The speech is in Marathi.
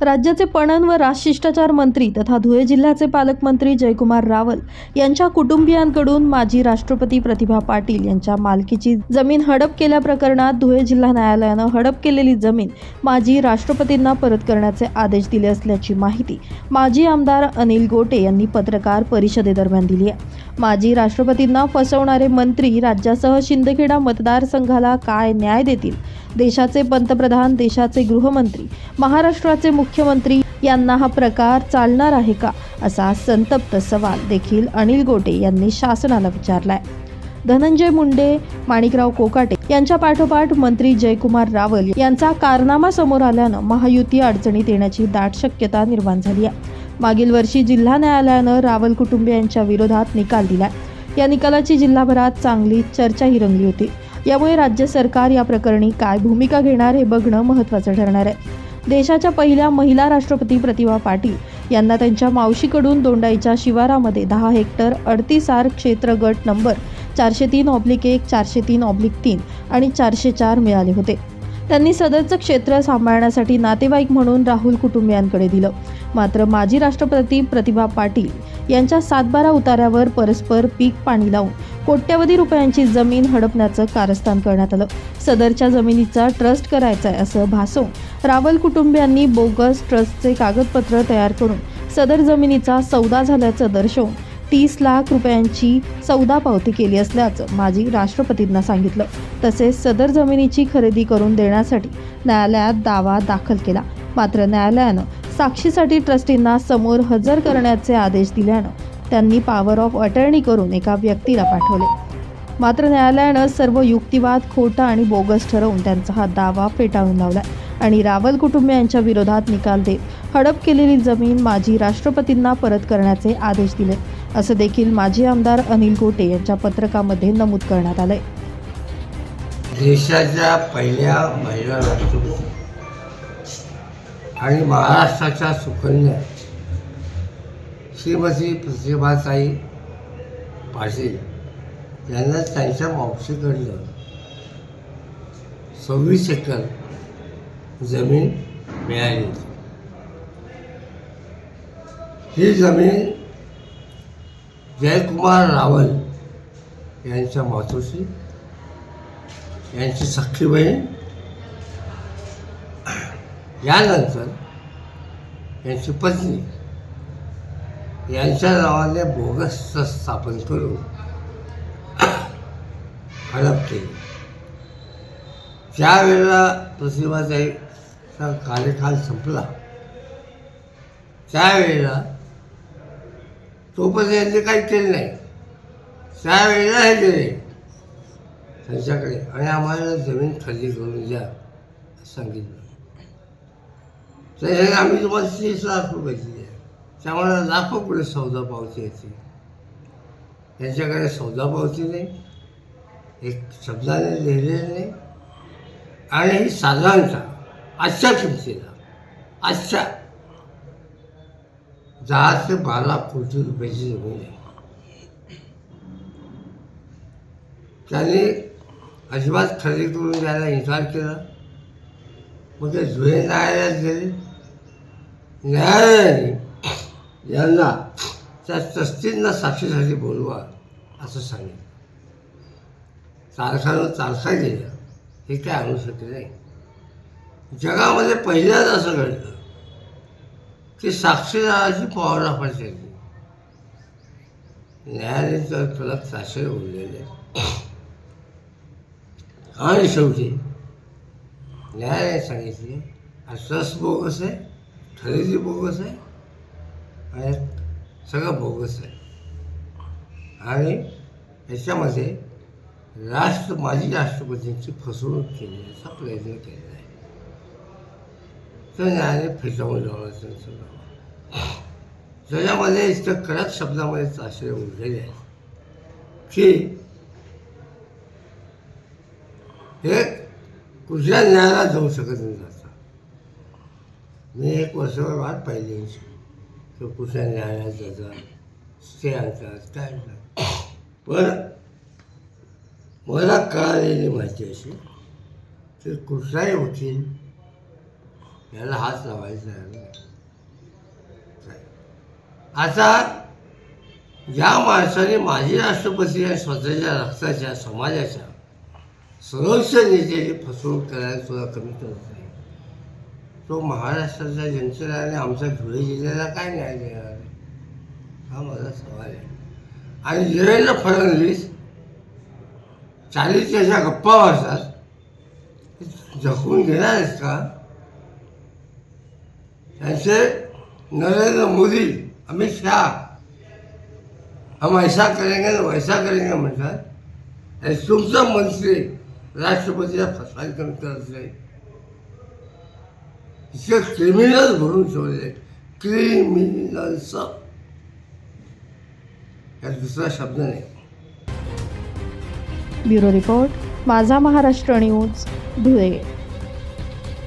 राज्याचे पणन व राजशिष्टाचार मंत्री तथा धुळे जिल्ह्याचे पालकमंत्री जयकुमार रावल यांच्या कुटुंबियांकडून माजी राष्ट्रपती प्रतिभा पाटील यांच्या मालकीची जमीन हडप केल्याप्रकरणात धुळे जिल्हा न्यायालयानं हडप केलेली जमीन माजी राष्ट्रपतींना परत करण्याचे आदेश दिले असल्याची माहिती माजी आमदार अनिल गोटे यांनी पत्रकार परिषदेदरम्यान दिली आहे. माजी राष्ट्रपतींना फसवणारे मंत्री राज्यासह शिंदखेडा मतदारसंघाला काय न्याय देतील? देशाचे पंतप्रधान देशाचे गृहमंत्री महाराष्ट्राचे मुख्यमंत्री यांना हा प्रकार चालणार आहे का? असा संतप्त सवाल देखील अनिल गोटे यांनी शासनाला विचारलाय. धनंजय मुंडे माणिकराव कोकाटे यांच्या पाठोपाठ मंत्री जयकुमार रावल यांचा कारनामा समोर आल्यानं महायुती अडचणीत येण्याची दाट शक्यता निर्माण झाली आहे. मागील वर्षी जिल्हा न्यायालयानं रावल कुटुंबियांच्या विरोधात निकाल दिलाय. या निकालाची जिल्हाभरात चांगली चर्चाही रंगली होती. यामुळे राज्य सरकार या प्रकरणी काय भूमिका घेणार हे बघणं महत्त्वाचं ठरणार आहे. देशाच्या पहिल्या महिला राष्ट्रपती प्रतिभा पाटील यांना त्यांच्या मावशीकडून दोंडाईच्या शिवारामध्ये दहा हेक्टर अडतीस आर क्षेत्र गट नंबर चारशे तीन ऑब्लिक एक चारशे तीन ऑब्लिक तीन आणि चारशे चार मिळाले होते. त्यांनी सदरचं क्षेत्र सांभाळण्यासाठी नातेवाईक म्हणून राहुल कुटुंबियांकडे दिलं. मात्र माजी राष्ट्रपती प्रतिभा पाटील यांच्या सातबारा उताऱ्यावर परस्पर पीक पाणी लावून कोट्यवधी रुपयांची जमीन हडपण्याचं कारस्थान करण्यात आलं. सदरच्या जमिनीचा ट्रस्ट करायचा आहे असं भासवून रावल कुटुंबियांनी बोगस ट्रस्टचे कागदपत्र तयार करून सदर जमिनीचा सौदा झाल्याचं दर्शवून तीस लाख रुपयांची सौदा पावती केली असल्याचं माजी राष्ट्रपतींना सांगितलं. तसेच सदर जमिनीची खरेदी करून देण्यासाठी न्यायालयात दावा दाखल केला. मात्र न्यायालयानं साक्षीसाठी ट्रस्टींना समोर हजर करण्याचे आदेश दिल्यानं त्यांनी पॉवर ऑफ अटर्नी करून एका व्यक्तीला पाठवले. मात्र न्यायालयानं सर्व युक्तिवाद खोटा आणि बोगस ठरवून त्यांचा हा दावा फेटाळून लावला आणि रावल कुटुंबियांच्या विरोधात निकाल देत हडप केलेली जमीन माजी राष्ट्रपतींना परत करण्याचे आदेश दिले. असं देखील माजी आमदार अनिल गोटे यांच्या पत्रकामध्ये नमूद करण्यात आलंय. देशाच्या पहिल्या महिला राष्ट्रपती. आणि महाराष्ट्राच्या सुकन्या. श्रीमती प्रतिभाताई पाटील यांना त्यांच्या मावशीकडलं सव्वीस एकर जमीन मिळाली होती. ही जमीन जयकुमार रावल यांच्या मातोश्री यांची सख्खी बहीण यानंतर यांची पत्नी यांच्या नावाने बोगस स्थापन करून हडप केली. त्यावेळेला प्रतिभाताईचा कार्यकाल संपला त्यावेळेला तोपर्यंत यांनी काही केलं नाही. त्यावेळेला हे गेले त्यांच्याकडे आणि आम्हाला जमीन खरेदी करून द्या सांगितलं. तर आम्ही तुम्हाला तीस लाख रुपये दिले. त्यामुळे लाखो पुढे सौदा पावती येते. त्यांच्याकडे सौदा पावती नाही. एक शब्दाने लिहिलेलं नाही. आणि ही साधारणतः आजच्या किमतीला आजच्या दहा ते बारा कोटी रुपयाची जमीन आहे. त्याने अजिबात खरेदी करून द्यायला इन्कार केला. मग ते जुळे न्यायालयात गेले. न्यायालयाने यांना त्या ट्रस्टींना साक्षीसाठी बोलवा असं सांगितलं. तारखानं तारखा गेल्या हे काय आणू शकले नाही. जगामध्ये पहिल्यांदा असं घडलं की साक्षीदाराची पॉवर आपण तर तुला साक्षर उरलेले आणि शेवटी न्यायालयाने सांगितले हा ट्रस्ट बोगस आहे खरेदी बोगस आहे आणि सगळं बोगस आहे. आणि याच्यामध्ये राष्ट्र माजी राष्ट्रपतींची फसवणूक केल्याचा प्रयत्न केलेला आहे. तर न्यायालय फेटाळून लावण्याचं त्यांचं नाव त्याच्यामध्ये इतकं कडक शब्दामध्ये आश्रय उरलेले आहेत की हे कुठल्या न्यायालयात जाऊ शकत नाही. मी एक वर्षभर वाट पाहिली यांची की कुठल्या न्यायालयात जातात ते आणतात काय आणतात पण मला कळालेली माहिती अशी तर कुठलाही वकील याला हात लावायचा आता ज्या माणसाने माजी राष्ट्रपती आणि स्वतःच्या रक्ताच्या समाजाच्या सर्वोच्च नेत्याची फसवणूक करायला सुद्धा कमी करत नाही तो महाराष्ट्राच्या जनतेला आणि आमच्या धुळे जिल्ह्याला काय न्याय देणार आहे? हा माझा सवाल आहे. आणि देवेंद्र फडणवीस चालीच्या ज्या गप्पा मारतात. जखून घेणार आहेत का? त्यांचे नरेंद्र मोदी अमित शहा हम ऐसा करेंगे ना वैसा करेंगे म्हणतात. आणि तुमचा मंत्री राष्ट्रपतीला फसवायचं करत नाही. इतके क्रिमिनल भरून ठेवले क्रिमिनल्स यात दुसरा शब्द नाही ब्युरो रिपोर्ट माझा महाराष्ट्र न्यूज धुळे.